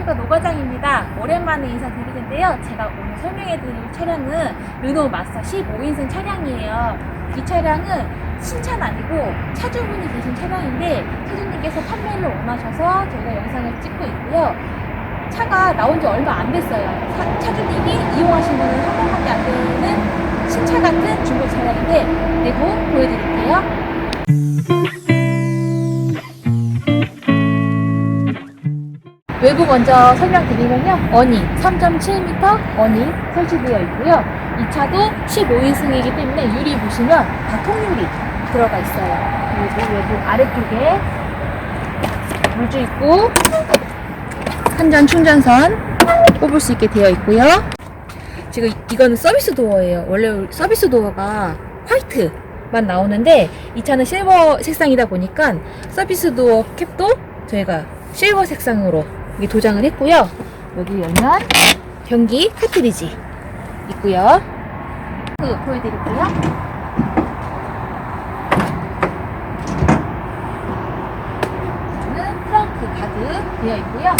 트래픽과 노과장입니다. 오랜만에 인사드릴 텐데요. 제가 오늘 설명해드릴 차량은 르노 마스터 15인승 차량이에요. 이 차량은 신차는 아니고 차주분이 계신 차량인데 차주님께서 판매를 원하셔서 저희가 영상을 찍고 있고요. 차가 나온 지 얼마 안 됐어요. 차, 차주님이 이용하신 분은 한 번밖에 안 되는 신차 같은 중고 차량인데 내부 보여드릴게요. 외부 먼저 설명드리면요. 어니 3.7m 어니 설치되어 있고요. 이 차도 15인승이기 때문에 유리 보시면 다 통유리 들어가 있어요. 그리고 외부 아래쪽에 물주 있고 한전 충전선 뽑을 수 있게 되어 있고요. 지금 이거는 서비스 도어예요. 원래 서비스 도어가 화이트만 나오는데 이 차는 실버 색상이다 보니까 서비스 도어 캡도 저희가 실버 색상으로 여기 도장을 했고요. 여기 열면 변기 카트리지 있고요. 그 보여드릴게요. 트렁크 가득 되어 있고요.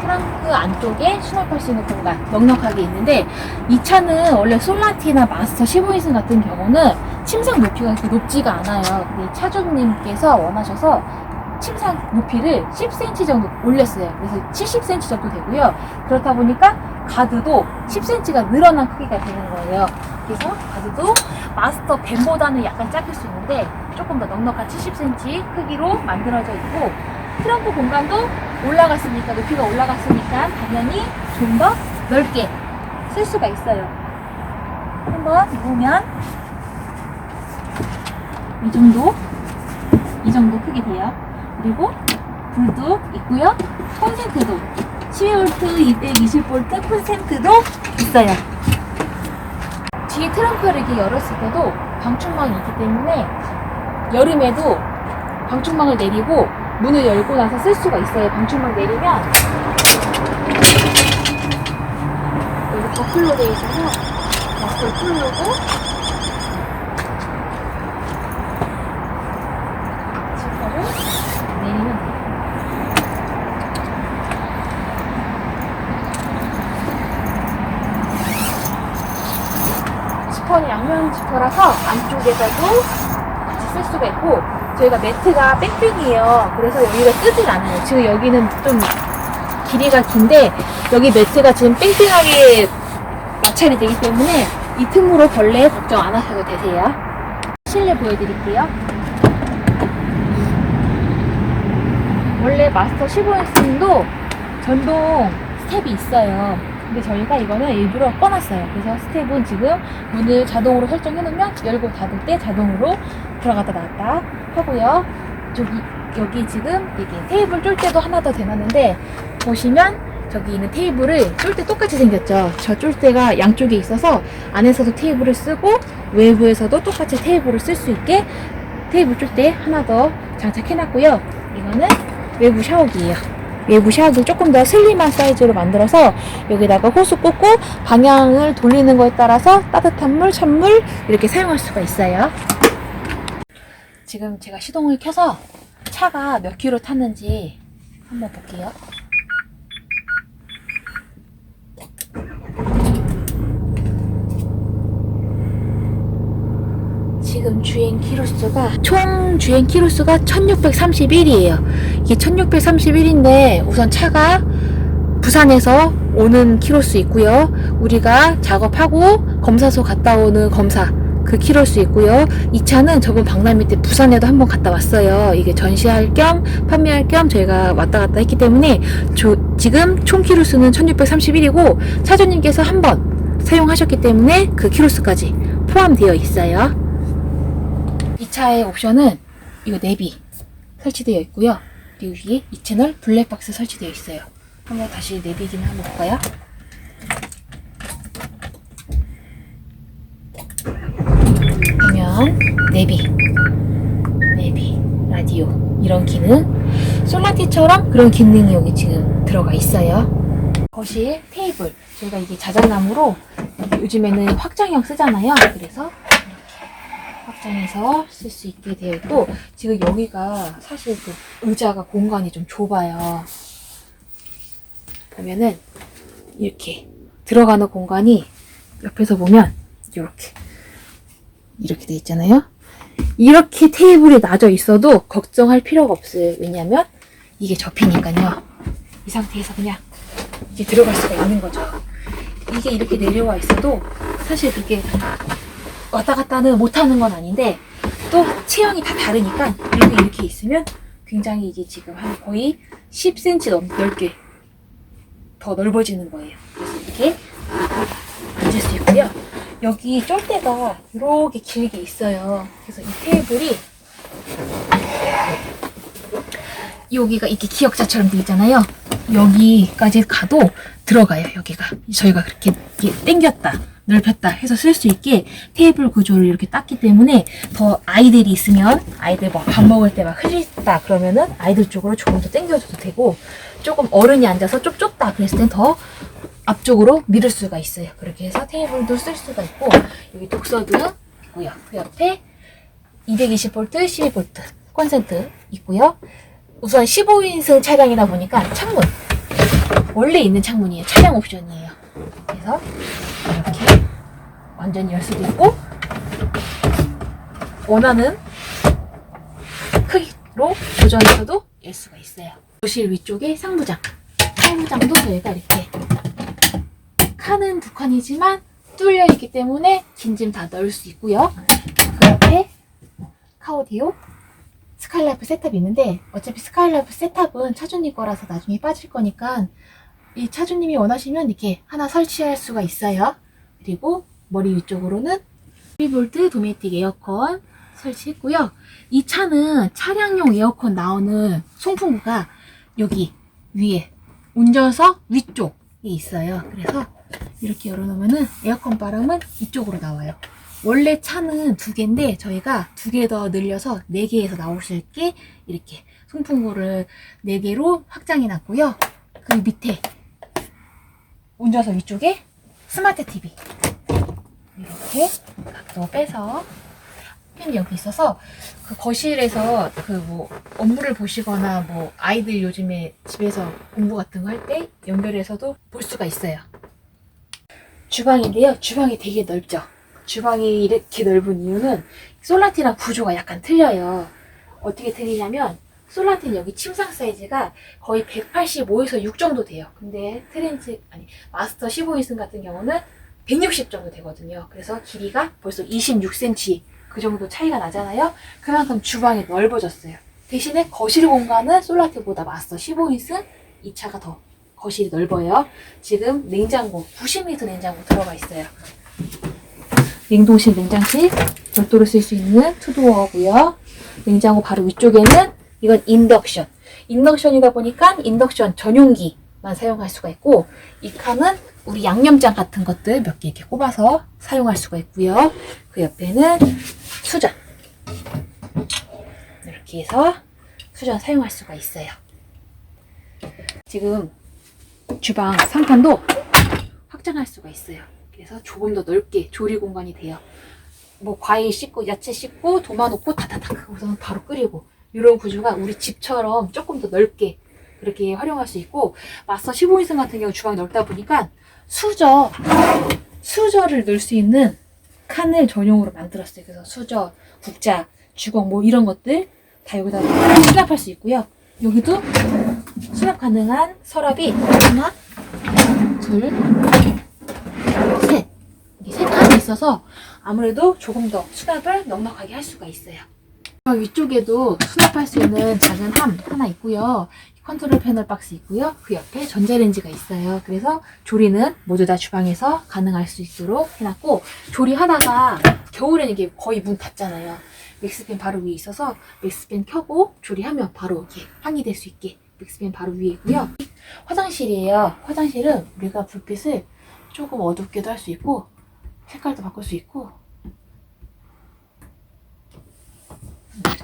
트렁크 안쪽에 수납할 수 있는 공간 넉넉하게 있는데 이 차는 원래 솔라티나 마스터 15인승 같은 경우는 침상 높이가 그렇게 높지가 않아요. 근데 차주님께서 원하셔서 침상 높이를 10cm 정도 올렸어요. 그래서 70cm 정도 되고요. 그렇다 보니까 가드도 10cm가 늘어난 크기가 되는 거예요. 그래서 가드도 마스터 밴보다는 약간 작을 수 있는데 조금 더 넉넉한 70cm 크기로 만들어져 있고 트렁크 공간도 올라갔으니까 높이가 올라갔으니까 당연히 좀 더 넓게 쓸 수가 있어요. 한번 보면 이 정도 이 정도 크게 돼요. 그리고 불도 있고요. 콘센트도 12V, 220V 콘센트도 있어요. 뒤에 트렁크를 이렇게 열었을 때도 방충망이 있기 때문에 여름에도 방충망을 내리고 문을 열고 나서 쓸 수가 있어요. 방충망 내리면 여기 버클로 되어 있어서 버클 풀르고 지퍼를 내리면 돼요. 지퍼는 양면 지퍼라서 안쪽에서도 같이 쓸 수가 있고 저희가 매트가 뺑뺑이에요. 그래서 여기가 뜨질 않아요. 지금 여기는 좀 길이가 긴데 여기 매트가 지금 뺑뺑하게 마찰이 되기 때문에 이 틈으로 벌레 걱정 안 하셔도 되세요. 실내 보여드릴게요. 원래 마스터 15인승도 전동 스텝이 있어요. 근데 저희가 이거는 일부러 꺼놨어요. 그래서 스텝은 지금 문을 자동으로 설정해놓으면 열고 닫을 때 자동으로 들어갔다 나왔다 하고요. 저기 여기 지금 이게 테이블 쫄 때도 하나 더 대놨는데 보시면 저기 있는 테이블을 쫄 때 똑같이 생겼죠. 저 쫄대가 양쪽에 있어서 안에서도 테이블을 쓰고 외부에서도 똑같이 테이블을 쓸 수 있게 테이블 쫄대 하나 더 장착해놨고요. 이거는 외부 샤워기예요. 외부 샤워기를 조금 더 슬림한 사이즈로 만들어서 여기다가 호스 꽂고 방향을 돌리는 거에 따라서 따뜻한 물, 찬물 이렇게 사용할 수가 있어요. 지금 제가 시동을 켜서 차가 몇 킬로 탔는지 한번 볼게요. 지금 주행 키로수가 총 주행 키로수가 1631이에요. 이게 1631인데 우선 차가 부산에서 오는 키로수 있고요. 우리가 작업하고 검사소 갔다 오는 검사 그 키로수 있고요. 이 차는 저번 박람회 때 부산에도 한번 갔다 왔어요. 이게 전시할 겸 판매할 겸 저희가 왔다 갔다 했기 때문에 조- 지금 총 키로수는 1631이고 차주님께서 한 번 사용하셨기 때문에 그 키로수까지 포함되어 있어요. 이 차의 옵션은 이거 내비 설치되어 있고요. 그리고 위에 이 채널 블랙박스 설치되어 있어요. 한번 다시 내비 기능 한번 볼까요? 보면 내비, 내비, 라디오 이런 기능 솔라티처럼 그런 기능이 여기 지금 들어가 있어요. 거실 테이블 저희가 이게 자작나무로 요즘에는 확장형 쓰잖아요. 그래서 확장해서 쓸 수 있게 되어 있고 지금 여기가 사실 그 의자가 공간이 좀 좁아요. 보면은 이렇게 들어가는 공간이 옆에서 보면 이렇게 이렇게 돼 있잖아요. 이렇게 테이블이 낮아 있어도 걱정할 필요가 없어요. 왜냐면 이게 접히니까요. 이 상태에서 그냥 이게 들어갈 수가 있는 거죠. 이게 이렇게 내려와 있어도 사실 그게 왔다 갔다는 못하는 건 아닌데 또 체형이 다 다르니까 이렇게 이렇게 있으면 굉장히 이게 지금 한 거의 10cm 넘 넓게 더 넓어지는 거예요. 그래서 이렇게 앉을 수 있고요. 여기 쫄대가 이렇게 길게 있어요. 그래서 이 테이블이 여기가 이렇게 기역자처럼 돼 있잖아요. 여기까지 가도 들어가요. 여기가 저희가 그렇게 당겼다, 넓혔다 해서 쓸 수 있게 테이블 구조를 이렇게 땄기 때문에 더 아이들이 있으면 아이들 뭐밥 먹을 때 막 흘리다 그러면은 아이들 쪽으로 조금 더 당겨줘도 되고 조금 어른이 앉아서 좀 좁다 그랬을 땐 더 앞쪽으로 밀을 수가 있어요. 그렇게 해서 테이블도 쓸 수가 있고 여기 독서등 있고요. 그 옆에 220V, 12V 콘센트 있고요. 우선 15인승 차량이다 보니까 창문 원래 있는 창문이에요. 차량 옵션이에요. 그래서 이렇게 완전히 열 수도 있고 원하는 크기로 조정해서도 열 수가 있어요. 거실 위쪽에 상부장. 상부장도 저희가 이렇게 칸은 두 칸이지만 뚫려 있기 때문에 긴 짐 다 넣을 수 있고요. 그 옆에 카오디오 스카이라이프 세탑이 있는데 어차피 스카이라이프 세탑은 차주님 거라서 나중에 빠질 거니까 이 차주님이 원하시면 이렇게 하나 설치할 수가 있어요. 그리고 머리 위쪽으로는 12V 도메틱 에어컨 설치했고요. 이 차는 차량용 에어컨 나오는 송풍구가 여기 위에 운전석 위쪽에 있어요. 그래서 이렇게 열어놓으면은 에어컨 바람은 이쪽으로 나와요. 원래 차는 두 개인데 저희가 두 개 더 늘려서 네 개에서 수 있게 이렇게 송풍구를 네 개로 확장해 놨고요. 그 밑에 운전석 위쪽에 스마트 TV 이렇게 각도 빼서 펜이 여기 있어서 그 거실에서 그 뭐 업무를 보시거나 뭐 아이들 요즘에 집에서 공부 같은 거 할 때 연결해서도 볼 수가 있어요. 주방인데요. 주방이 되게 넓죠. 주방이 이렇게 넓은 이유는 솔라티랑 구조가 약간 틀려요. 어떻게 틀리냐면 솔라티는 여기 침상 사이즈가 거의 185에서 6 정도 돼요. 근데 트렌즈 아니 마스터 15인승 같은 경우는 160 정도 되거든요. 그래서 길이가 벌써 26cm 그 정도 차이가 나잖아요. 그만큼 주방이 넓어졌어요. 대신에 거실 공간은 솔라티보다 마스터 15인승 이 차가 더 거실이 넓어요. 지금 냉장고 90리터 냉장고 들어가 있어요. 냉동실, 냉장실 별도로 쓸 수 있는 투도어고요. 냉장고 바로 위쪽에는 이건 인덕션. 인덕션이다 보니까 인덕션 전용기만 사용할 수가 있고 이 칸은 우리 양념장 같은 것들 몇 개 이렇게 꼽아서 사용할 수가 있고요. 그 옆에는 수전. 이렇게 해서 수전 사용할 수가 있어요. 지금 주방 상판도 확장할 수가 있어요. 그래서 조금 더 넓게 조리 공간이 돼요. 뭐 과일 씻고 야채 씻고 도마 놓고 다다닥 우선 바로 끓이고 이런 구조가 우리 집처럼 조금 더 넓게 그렇게 활용할 수 있고 마스터 15인승 같은 경우 주방이 넓다 보니까 수저 수저를 넣을 수 있는 칸을 전용으로 만들었어요. 그래서 수저, 국자, 주걱 뭐 이런 것들 다 여기다 수납할 수 있고요. 여기도 수납 가능한 서랍이 하나, 둘, 셋. 이게 세 칸이 있어서 아무래도 조금 더 수납을 넉넉하게 할 수가 있어요. 위쪽에도 수납할 수 있는 작은 함 하나 있고요. 컨트롤 패널 박스 있고요. 그 옆에 전자레인지가 있어요. 그래서 조리는 모두 다 주방에서 가능할 수 있도록 해놨고 조리하다가 겨울에는 이게 거의 문 닫잖아요. 맥스팬 바로 위에 있어서 맥스팬 켜고 조리하면 바로 이렇게 환기 될 수 있게 맥스팬 바로 위에 있고요. 화장실이에요. 화장실은 우리가 불빛을 조금 어둡게도 할 수 있고 색깔도 바꿀 수 있고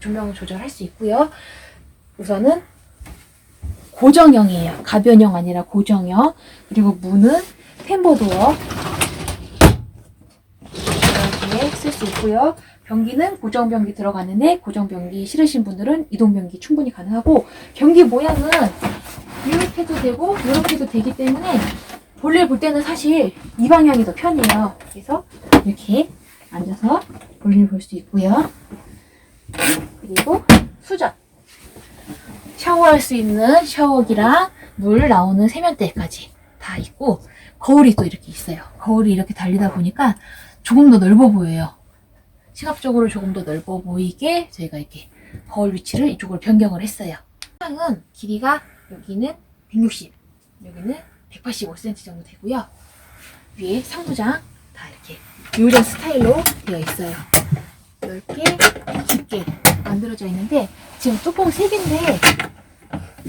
조명 조절할 수 있고요. 우선은 고정형이에요. 가변형 아니라 고정형. 그리고 문은 템버도어 이렇게 쓸수수 있고요. 변기는 고정 변기 들어가는데 고정 변기 싫으신 분들은 이동 변기 충분히 가능하고 변기 모양은 이렇게도 되고 이렇게도 되기 때문에 볼일 볼 때는 사실 이 방향이 더 편해요. 그래서 이렇게 앉아서 볼일 볼 수 있고요. 그리고 수전. 샤워할 수 있는 샤워기랑 물 나오는 세면대까지 다 있고 거울이 또 이렇게 있어요. 거울이 이렇게 달리다 보니까 조금 더 넓어 보여요. 시각적으로 조금 더 넓어 보이게 저희가 이렇게 거울 위치를 이쪽으로 변경을 했어요. 창은 길이가 여기는 160, 여기는 185cm 정도 되고요. 위에 상부장 다 이렇게 요전 스타일로 되어 있어요. 넓게 만들어져 있는데 지금 뚜껑 3개인데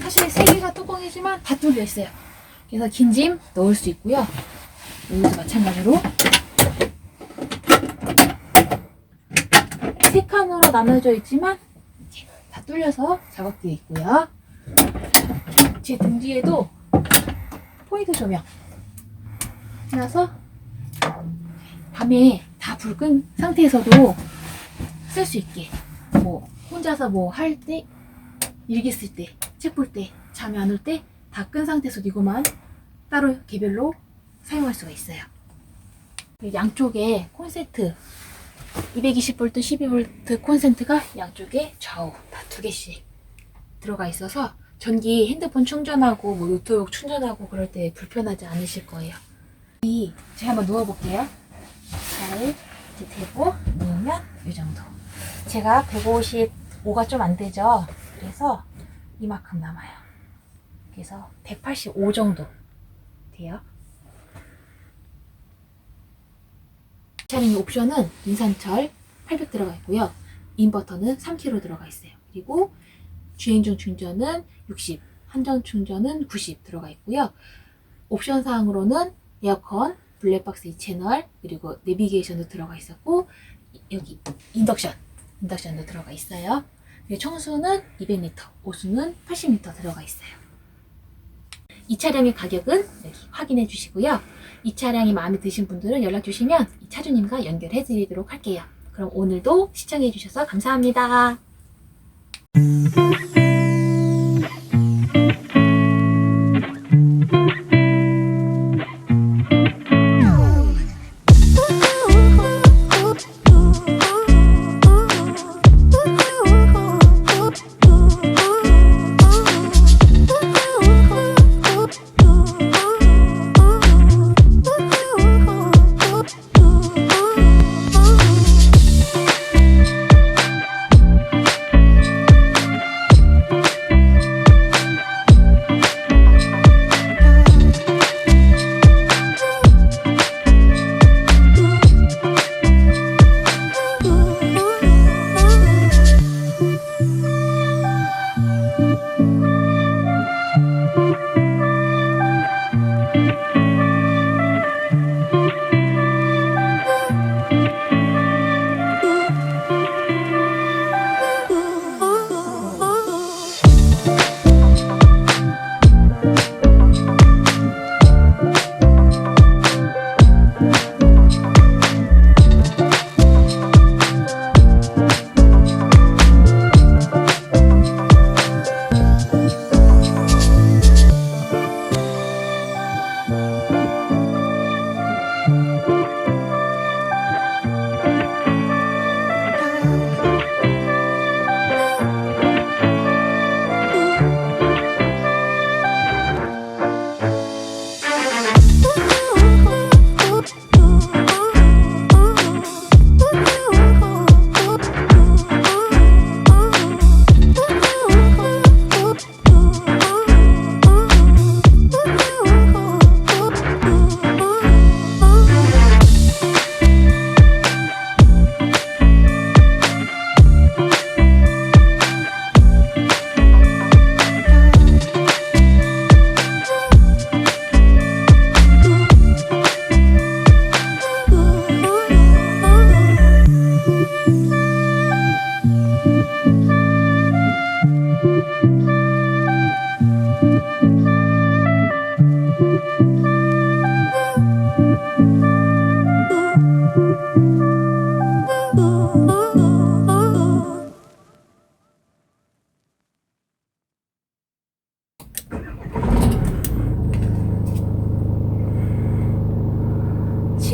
사실 3개가 뚜껑이지만 다 뚫려 있어요. 그래서 긴 짐 넣을 수 있고요. 여기도 마찬가지로 세 칸으로 나눠져 있지만 다 뚫려서 작업되어 있고요. 제 등 뒤에도 포인트 조명 해놔서 밤에 다 불 끈 상태에서도 쓸 수 있게 뭐 혼자서 뭐 할 때 일기 쓸 때 책 볼 때 잠이 안 올 때 다 끈 상태에서 이거만 따로 개별로 사용할 수가 있어요. 양쪽에 콘센트 220V, 12V 콘센트가 양쪽에 좌우 다 두 개씩 들어가 있어서 전기 핸드폰 충전하고 뭐 노트북 충전하고 그럴 때 불편하지 않으실 거예요. 이 제가 한번 누워볼게요. 잘 이렇게 대고 누우면 이 정도. 제가 155가 좀 안 되죠. 그래서 이만큼 남아요. 그래서 185 정도 돼요. 차량의 옵션은 인산철 800 들어가 있고요. 인버터는 3kg 들어가 있어요. 그리고 주행 중 충전은 60, 한정 충전은 90 들어가 있고요. 옵션 사항으로는 에어컨, 블랙박스 2채널, 그리고 내비게이션도 들어가 있었고 여기 인덕션, 인덕션도 들어가 있어요. 청수는 200리터, 오수는 80리터 들어가 있어요. 이 차량의 가격은 여기 확인해 주시고요. 이 차량이 마음에 드신 분들은 연락 주시면 이 차주님과 연결해 드리도록 할게요. 그럼 오늘도 시청해 주셔서 감사합니다.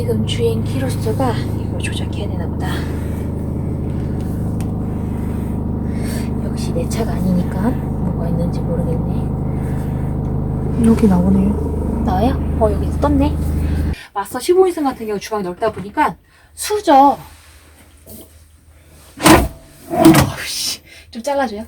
지금 주행 키로수가 이걸 조작해야 되나 보다. 역시 내 차가 아니니까 뭐가 있는지 모르겠네. 여기 나오네요. 나와요? 어 여기 떴네. 마스터 15인승 같은 경우 주방이 넓다 보니까 수저. 어우씨, 좀 잘라줘요.